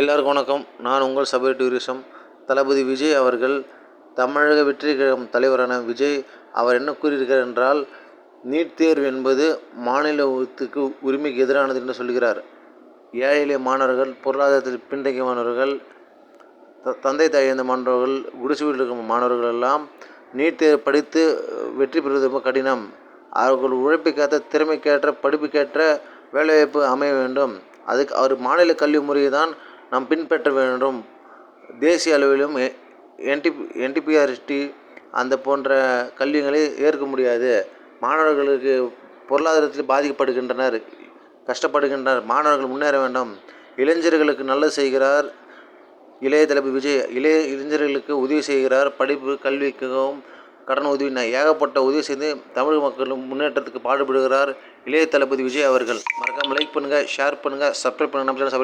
எல்லாருக்கும் வணக்கம். நான் உங்கள் சபை டூரிசம் தளபதி விஜய் அவர்கள். தமிழக வெற்றி கழகம் தலைவரான விஜய் அவர் என்ன கூறியிருக்கிறார் என்றால் நீட் தேர்வு என்பது மாநிலத்துக்கு உரிமைக்கு எதிரானது என்று சொல்கிறார். ஏழை எளிய மாணவர்கள் பொருளாதாரத்தில் பின்தங்கிய மாணவர்கள் த தந்தை தாய் மாணவர்கள் குடிசை வீட்டில் இருக்கும் மாணவர்கள் எல்லாம் நீட் தேர்வு படித்து வெற்றி பெறுவது ரொம்ப கடினம். அவர்கள் உழைப்புக்கேற்ற திறமைக்கேற்ற படிப்புக்கேற்ற வேலைவாய்ப்பு அமைய வேண்டும். அதுக்கு அவர் மாநில கல்வி முறையை தான் நாம் பின்பற்ற வேண்டும். தேசிய அளவிலும் என்டி என்டிபிஆர்டி அந்த போன்ற கல்விகளை ஏற்க முடியாது. மாணவர்களுக்கு பொருளாதாரத்தில் பாதிக்கப்படுகின்றனர் கஷ்டப்படுகின்றனர். மாணவர்கள் முன்னேற வேண்டும். இளைஞர்களுக்கு நல்லது செய்கிறார். இளைய தளபதி விஜய் இளைய இளைஞர்களுக்கு உதவி செய்கிறார். படிப்பு கல்விக்கும் கடன் உதவி ஏகப்பட்ட உதவி செய்து தமிழ் மக்களும் முன்னேற்றத்துக்கு பாடுபடுகிறார் இளைய தளபதி விஜய் அவர்கள். மறக்காமல் லைக் பண்ணுங்கள் ஷேர் பண்ணுங்கள் சப்ஸ்கிரைப் பண்ணுங்கள் நம்ம சேனல்